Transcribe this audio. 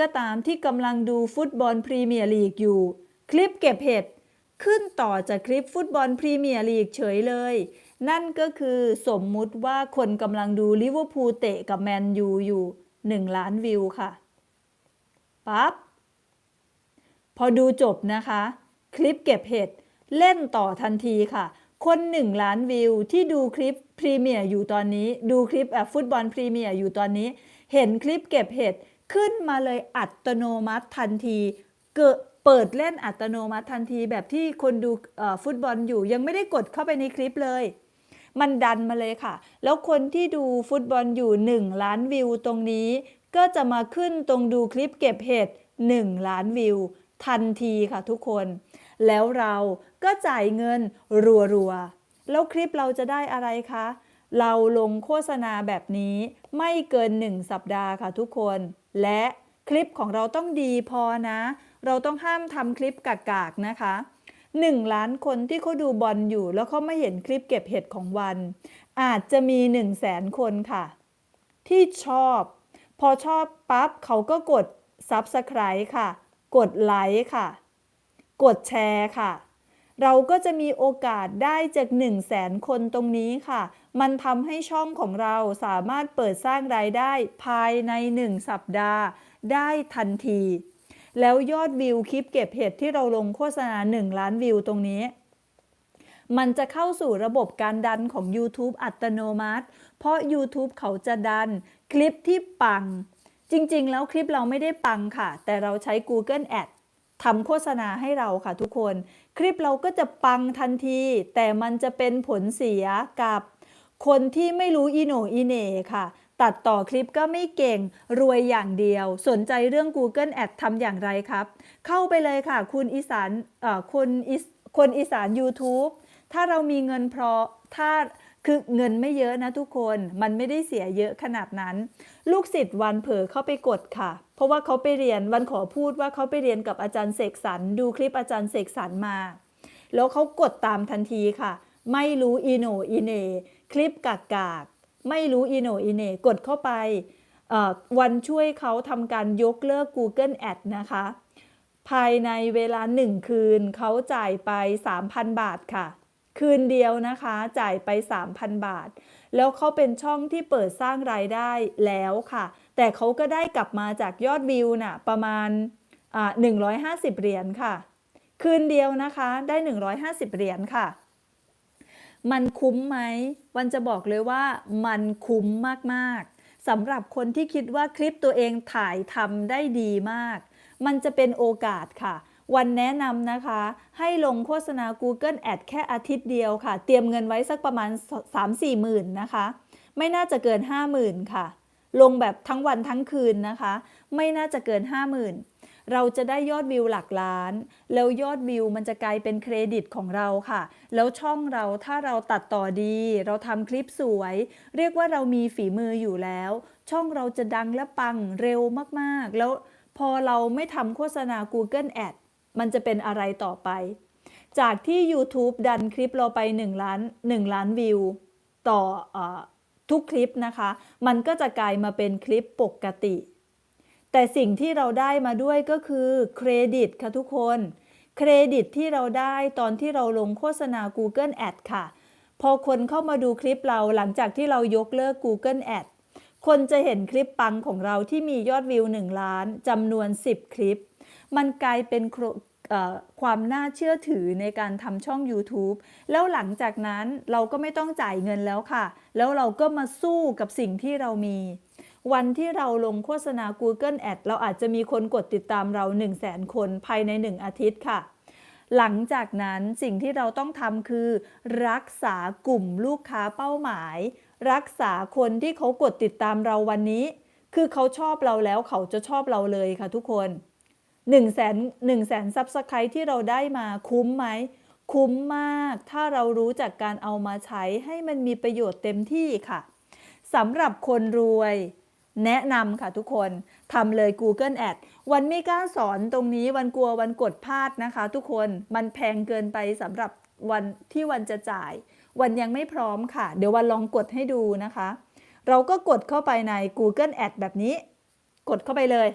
ก็ตามที่กำลังดูฟุตบอลพรีเมียร์ลีกอยู่ คลิปเก็บเห็ด ขึ้นต่อจากคลิปฟุตบอลพรีเมียร์ลีกเฉยเลย นั่นก็คือสมมุติว่าคนกำลังดูลิเวอร์พูลเตะกับแมนยูอยู่ 1 ล้านวิวค่ะปั๊บพอดูจบนะคะ คลิปเก็บเห็ด เล่นต่อทันทีค่ะ คน 1 ล้านวิวที่ดูคลิปพรีเมียร์อยู่ตอนนี้ ดูคลิปฟุตบอลพรีเมียร์อยู่ตอนนี้ เห็นคลิปเก็บเห็ด ขึ้นมาเลยอัตโนมัติทันที เกิดเปิดเล่นอัตโนมัติทันทีแบบที่คนดูฟุตบอลอยู่ยังไม่ได้กดเข้าไปในคลิปเลย มันดันมาเลยค่ะ แล้วคนที่ดูฟุตบอลอยู่ 1 ล้านวิวตรงนี้ ก็จะมาขึ้นตรงดูคลิปเก็บเห็ด1 ล้านวิว ทันทีค่ะทุกคน แล้วเราก็จ่ายเงินรัวๆ แล้วคลิปเราจะได้อะไรคะ เราลงโฆษณาแบบนี้ไม่เกิน 1 สัปดาห์ค่ะทุกคน และคลิปของเราต้องดีพอนะ เราต้องห้ามทำคลิปกากๆนะคะ 1 ล้านคนที่เขาดูบอลอยู่ แล้วเขาไม่เห็นคลิปเก็บเห็ดของวัน อาจจะมี 1 0 0 0 0แสนคนค่ะ ที่ชอบ พอชอบปั๊บเขาก็กด Subscribe ค่ะ กดไลค์ค่ะ กดแชร์ค่ะ เราก็จะมีโอกาสได้จาก1 0 0 0 0แสนคนตรงนี้ค่ะ มันทำให้ช่องของเราสามารถเปิดสร้างรายได้ภายใน 1 สัปดาห์ ได้ทันที แล้วยอดวิวคลิปเก็บเห็ดที่เราลงโฆษณา 1 ล้านวิวตรงนี้ มันจะเข้าสู่ระบบการดันของ YouTube อัตโนมัติ เพราะ YouTube เขาจะดันคลิปที่ปัง จริงๆ แล้วคลิปเราไม่ได้ปังค่ะ แต่เราใช้ Google Ad ทำโฆษณาให้เราค่ะทุกคน คลิปเราก็จะปังทันที แต่มันจะเป็นผลเสียกับคนที่ไม่รู้อีโหนอีเหน่ค่ะ ตัดต่อคลิปก็ไม่เก่งรวยอย่างเดียว สนใจเรื่อง Google Ad ทำอย่างไรครับ เข้าไปเลยค่ะ คุณอีสานคนอีคนอีสาน YouTube ถ้าเรามีเงินพอถ้า คือเงินไม่เยอะนะทุกคนมันไม่ได้เสียเยอะขนาดนั้น ลูกศิษย์วันเผลอเข้าไปกดค่ะ เพราะว่าเขาไปเรียนวันขอพูดว่าเขาไปเรียนกับอาจารย์เสกสรรดูคลิปอาจารย์เสกสรรมา แล้วเขากดตามทันทีค่ะ ไม่รู้อีโนอีเนคลิปกากกากไม่รู้อีโนอีเนกดเข้าไปวันช่วยเขาทำการยกเลิก Google Ad นะคะ ภายในเวลาหนึ่งคืนเขาจ่ายไป 3,000 บาทค่ะ คืนเดียวนะคะจ่ายไป 3,000 บาท แล้วเขาเป็นช่องที่เปิดสร้างรายได้แล้วค่ะ แต่เขาก็ได้กลับมาจากยอดวิวน่ะประมาณ150เหรียญค่ะ คืนเดียวนะคะได้ 150 เหรียญค่ะ มันคุ้มไหมวันจะบอกเลยว่ามันคุ้มมากๆสำหรับคนที่คิดว่าคลิปตัวเองถ่ายทำได้ดีมาก มันจะเป็นโอกาสค่ะ วันแนะนำนะคะ ให้ลงโฆษณา Google Ad แค่อาทิตย์เดียวค่ะ เตรียมเงินไว้สักประมาณ 3-4หมื่นนะคะ ไม่น่าจะเกิน 50,000 ค่ะ ลงแบบทั้งวันทั้งคืนนะคะ ไม่น่าจะเกิน 50,000 เราจะได้ยอดวิวหลักล้าน แล้วยอดวิวมันจะกลายเป็นเครดิตของเราค่ะ แล้วช่องเราถ้าเราตัดต่อดี เราทำคลิปสวย เรียกว่าเรามีฝีมืออยู่แล้ว ช่องเราจะดังและปังเร็วมากๆ แล้วพอเราไม่ทำโฆษณา Google Ad มันจะเป็นอะไรต่อไป จากที่ YouTube ดันคลิปเราไป 1 ล้าน 1 ล้านวิว ต่ออทุกคลิปนะคะ มันก็จะกลายมาเป็นคลิปปกติ แต่สิ่งที่เราได้มาด้วยก็คือเครดิตค่ะทุกคน เครดิตที่เราได้ตอนที่เราลงโฆษณา Google Ad ค่ะ พอคนเข้ามาดูคลิปเราหลังจากที่เรายกเลิก Google Ad คนจะเห็นคลิปปังของเราที่มียอดวิว 1 ล้านจำนวน 10 คลิป มันกลายเป็นความน่าเชื่อถือในการทำช่อง YouTube แล้วหลังจากนั้นเราก็ไม่ต้องจ่ายเงินแล้วค่ะ แล้วเราก็มาสู้กับสิ่งที่เรามี วันที่เราลงโฆษณา Google Ad เราอาจจะมีคนกดติดตามเรา 1 0 0 0 0แสนคนภายใน 1 อาทิตย์ค่ะ หลังจากนั้นสิ่งที่เราต้องทำคือ รักษากลุ่มลูกค้าเป้าหมาย รักษาคนที่เขากดติดตามเราวันนี้ คือเขาชอบเราแล้วเขาจะชอบเราเลยค่ะทุกคน 1นึ่งแสนหนึ่งแสนซับสไครต์ที่เราได้มาคุ้มไหม คุ้มมากถ้าเรารู้จักการเอามาใช้ให้มันมีประโยชน์เต็มที่ค่ะสำหรับคนรวยแนะนำค่ะทุกคนทำเลย Google Ad วันไม่กล้าสอนตรงนี้วันกลัววันกดพลาดนะคะ ทุกคนมันแพงเกินไปสำหรับวันที่วันจะจ่าย วันยังไม่พร้อมค่ะ เดี๋ยววันลองกดให้ดูนะคะ เราก็กดเข้าไปใน Google Ad แบบนี้ กดเข้าไปเลย